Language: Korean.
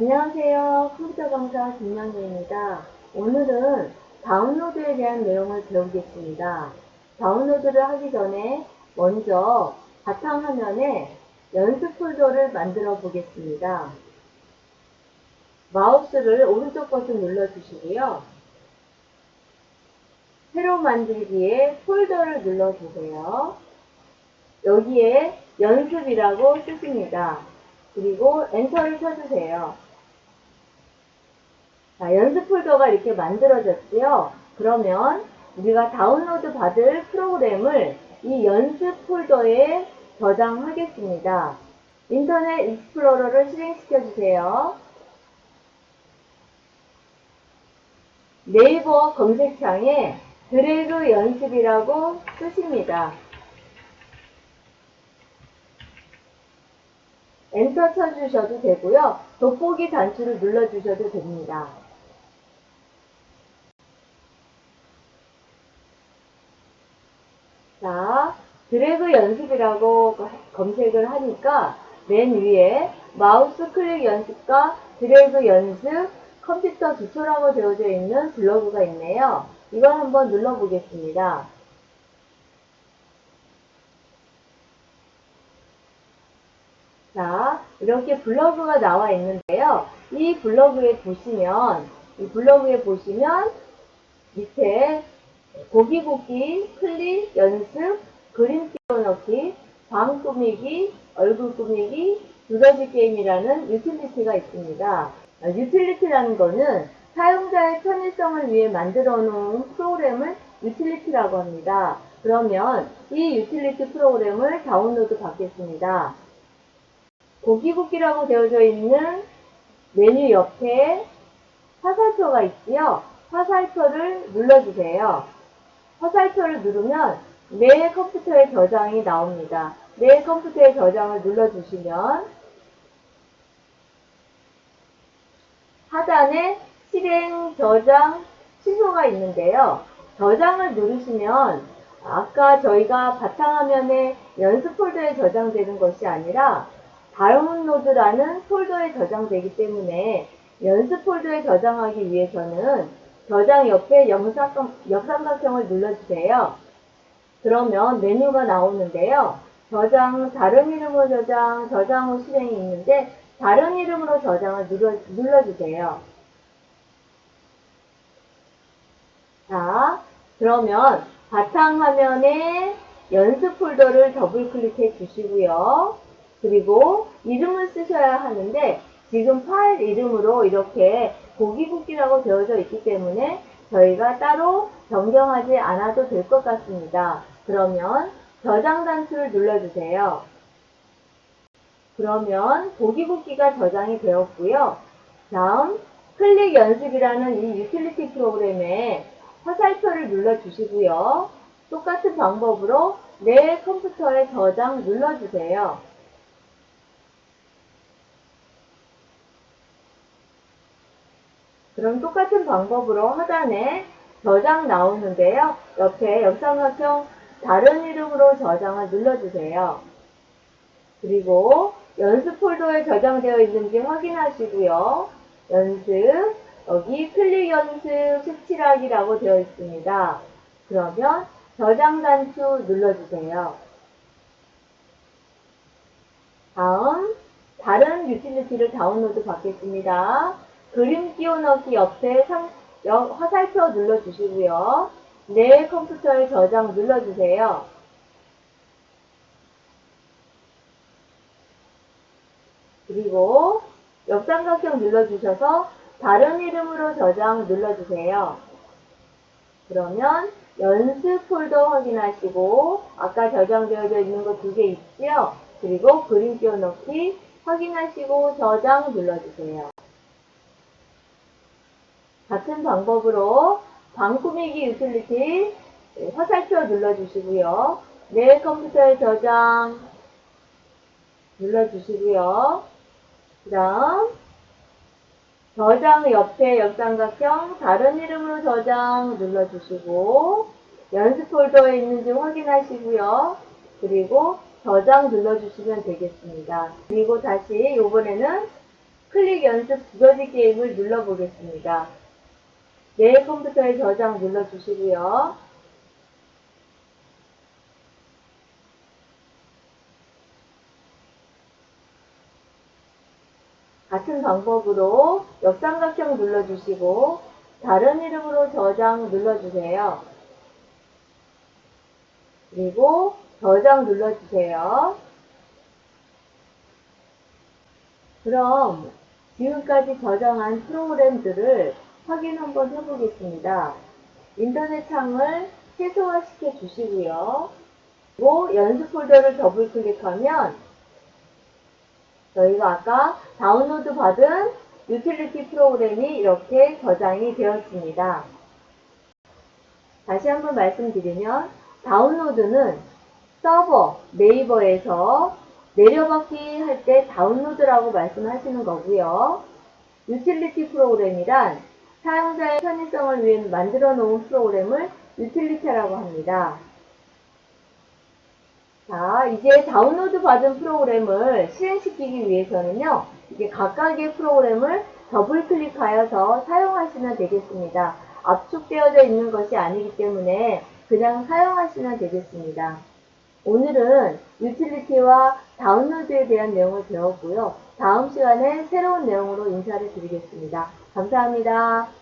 안녕하세요. 컴퓨터 강사 김명희입니다. 오늘은 다운로드에 대한 내용을 배우겠습니다. 다운로드를 하기 전에 먼저 바탕화면에 연습 폴더를 만들어 보겠습니다. 마우스를 오른쪽 버튼 눌러주시고요. 새로 만들기에 폴더를 눌러주세요. 여기에 연습이라고 쓰십니다. 그리고 엔터를 쳐주세요. 자, 연습 폴더가 이렇게 만들어졌지요. 그러면 우리가 다운로드 받을 프로그램을 이 연습 폴더에 저장하겠습니다. 인터넷 익스플로러를 실행시켜 주세요. 네이버 검색창에 드래그 연습이라고 쓰십니다. 엔터 쳐주셔도 되고요. 돋보기 단추를 눌러주셔도 됩니다. 자, 드래그 연습이라고 검색을 하니까 맨 위에 마우스 클릭 연습과 드래그 연습 컴퓨터 기초라고 되어져 있는 블로그가 있네요. 이걸 한번 눌러보겠습니다. 자, 이렇게 블로그가 나와 있는데요. 이 블로그에 보시면, 이 블로그에 보시면, 밑에 고기 굽기, 클릭, 연습, 그림 띄워넣기, 방 꾸미기, 얼굴 꾸미기, 두더지 게임이라는 유틸리티가 있습니다. 아, 유틸리티라는 거는 사용자의 편의성을 위해 만들어 놓은 프로그램을 유틸리티라고 합니다. 그러면 이 유틸리티 프로그램을 다운로드 받겠습니다. 고기 굽기라고 되어져 있는 메뉴 옆에 화살표가 있지요. 화살표를 눌러주세요. 화살표를 누르면 내 컴퓨터에 저장이 나옵니다. 내 컴퓨터에 저장을 눌러주시면 하단에 실행, 저장, 취소가 있는데요. 저장을 누르시면 아까 저희가 바탕화면에 연습 폴더에 저장되는 것이 아니라 다운로드라는 폴더에 저장되기 때문에 연습 폴더에 저장하기 위해서는 저장 옆에 영상, 역삼각형을 눌러주세요. 그러면 메뉴가 나오는데요. 저장, 다른 이름으로 저장, 저장 후 실행이 있는데 다른 이름으로 저장을 눌러, 눌러주세요. 자, 그러면 바탕화면에 연습 폴더를 더블 클릭해 주시고요. 그리고 이름을 쓰셔야 하는데 지금 파일 이름으로 이렇게 고기 굽기라고 되어져 있기 때문에 저희가 따로 변경하지 않아도 될 것 같습니다. 그러면 저장 단추를 눌러주세요. 그러면 고기 굽기가 저장이 되었고요. 다음 클릭 연습이라는 이 유틸리티 프로그램에 화살표를 눌러주시고요. 똑같은 방법으로 내 컴퓨터에 저장 눌러주세요. 그럼 똑같은 방법으로 하단에 저장 나오는데요. 옆에 역삼각형 다른 이름으로 저장을 눌러주세요. 그리고 연습 폴더에 저장되어 있는지 확인하시고요. 연습, 여기 클릭 연습 17하기라고 되어 있습니다. 그러면 저장 단추 눌러주세요. 다음, 다른 유틸리티를 다운로드 받겠습니다. 그림 띄워넣기 옆에 상, 여, 화살표 눌러주시고요. 내 컴퓨터에 저장 눌러주세요. 그리고 역삼각형 눌러주셔서 다른 이름으로 저장 눌러주세요. 그러면 연습 폴더 확인하시고 아까 저장되어져 있는 거 두 개 있죠? 그리고 그림 띄워넣기 확인하시고 저장 눌러주세요. 같은 방법으로 방 꾸미기 유틸리티 화살표 눌러주시고요. 내 컴퓨터에 저장 눌러주시고요. 그 다음 저장 옆에 역삼각형 다른 이름으로 저장 눌러주시고 연습 폴더에 있는지 확인하시고요. 그리고 저장 눌러주시면 되겠습니다. 그리고 다시 이번에는 클릭 연습 두더지 게임을 눌러보겠습니다. 내 컴퓨터에 저장 눌러주시고요. 같은 방법으로 역삼각형 눌러주시고 다른 이름으로 저장 눌러주세요. 그리고 저장 눌러주세요. 그럼 지금까지 저장한 프로그램들을 확인 한번 해보겠습니다. 인터넷 창을 최소화시켜 주시고요. 그리고 연습 폴더를 더블 클릭하면 저희가 아까 다운로드 받은 유틸리티 프로그램이 이렇게 저장이 되었습니다. 다시 한번 말씀드리면 다운로드는 서버 네이버에서 내려받기 할 때 다운로드라고 말씀하시는 거고요. 유틸리티 프로그램이란 사용자의 편의성을 위해 만들어 놓은 프로그램을 유틸리티라고 합니다. 자, 이제 다운로드 받은 프로그램을 실행시키기 위해서는요, 이게 각각의 프로그램을 더블 클릭하여서 사용하시면 되겠습니다. 압축되어져 있는 것이 아니기 때문에 그냥 사용하시면 되겠습니다. 오늘은 유틸리티와 다운로드에 대한 내용을 배웠고요. 다음 시간에 새로운 내용으로 인사를 드리겠습니다. 감사합니다.